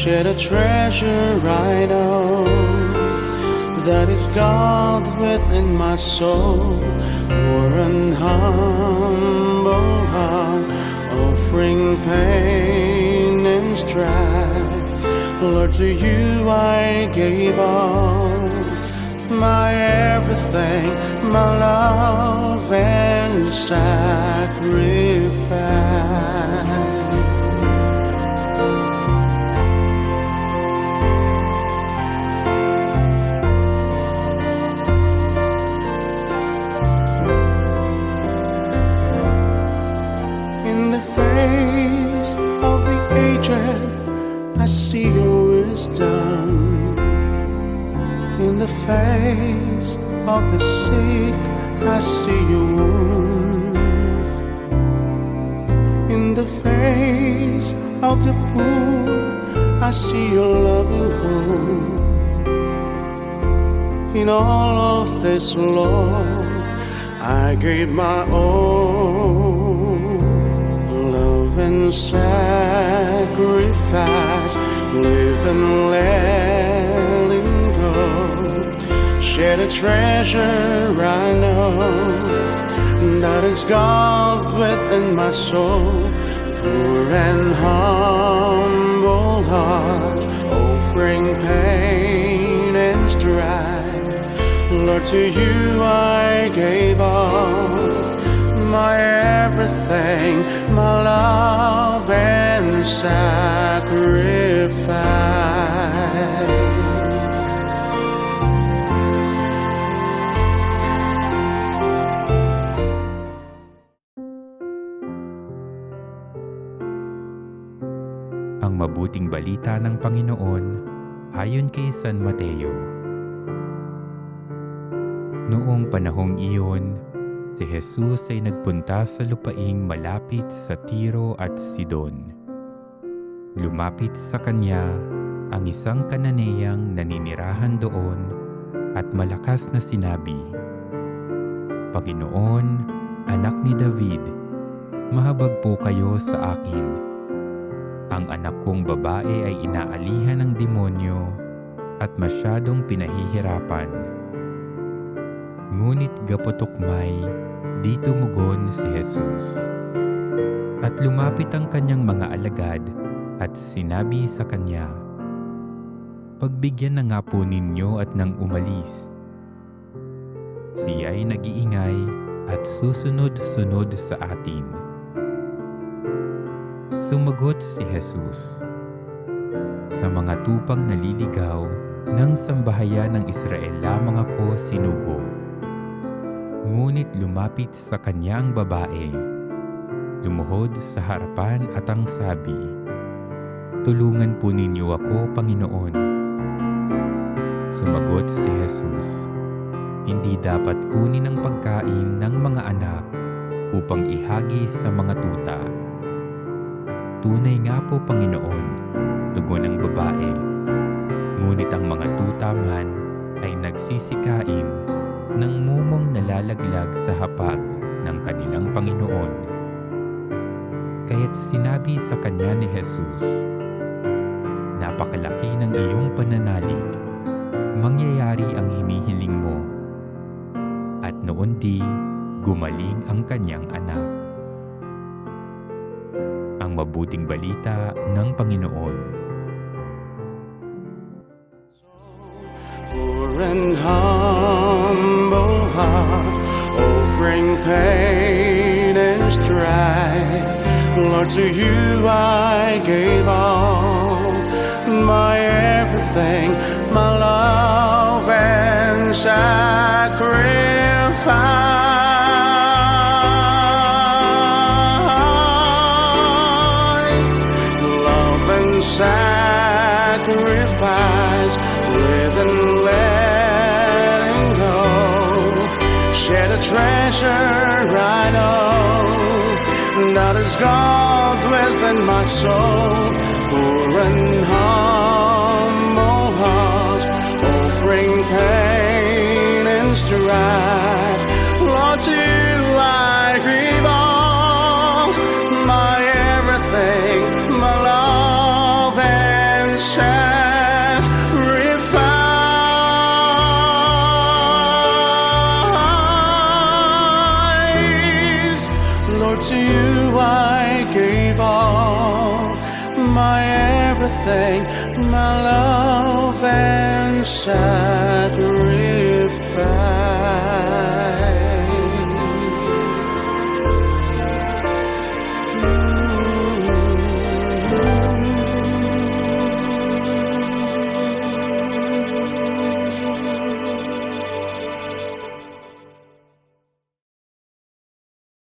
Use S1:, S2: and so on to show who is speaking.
S1: Shed a treasure I know that is God within my soul. For an humble heart, offering pain and strife. Lord, to you I gave all my everything, my love and sacrifice. See your wisdom. In the face of the sick, I see your wounds. In the face of the poor, I see your loving hope. In all of this, Lord, I gave my own love and sacrifice, live and letting go. Share the treasure I know that is God within my soul. Poor and humble heart, offering pain and strife. Lord, to you I gave all my everything, my love.
S2: Ang mabuting balita ng Panginoon ayon kay San Mateo. Noong panahong iyon, si Jesus ay nagpunta sa lupaing malapit sa Tiro at Sidon. Lumapit sa kanya ang isang kananeyang naninirahan doon at malakas na sinabi, Panginoon, anak ni David, mahabag po kayo sa akin. Ang anak kong babae ay inaalihan ng demonyo at masyadong pinahihirapan. Ngunit gaputok-may, di tumugon si Jesus. At lumapit ang kanyang mga alagad at sinabi sa kanya, Pagbigyan na nga po ninyo at nang umalis. Siya ay nag-iingay at susunod-sunod sa atin. Sumagot si Jesus. Sa mga tupang naliligaw ng sambahayan ng Israel lamang ako sinugo. Ngunit lumapit sa kanya ang babae. Lumuhod sa harapan at ang sabi, Tulungan po ninyo ako, Panginoon. Sumagot si Jesus, Hindi dapat kunin ang pagkain ng mga anak upang ihagis sa mga tuta. Tunay nga po, Panginoon, tugon ang babae. Ngunit ang mga tuta man ay nagsisikain ng mumong nalalaglag sa hapag ng kanilang Panginoon. Kaya't sinabi sa kanya ni Jesus, Napakalaki ng iyong pananalig, mangyayari ang hinihiling mo. At noon di, gumaling ang kanyang anak ang mabuting balita ng Panginoon.
S1: Poor and humble heart, offering pain and strife. Lord, to you I gave all my everything, my love and sacrifice. Love and sacrifice, live and letting go. Share the treasure I know that is God within my soul. Poor and humble heart, offering pain and strife. Lord, to you I give all my everything, my love and sacrifice. Lord, to you I gave all my everything, my love and sacrifice.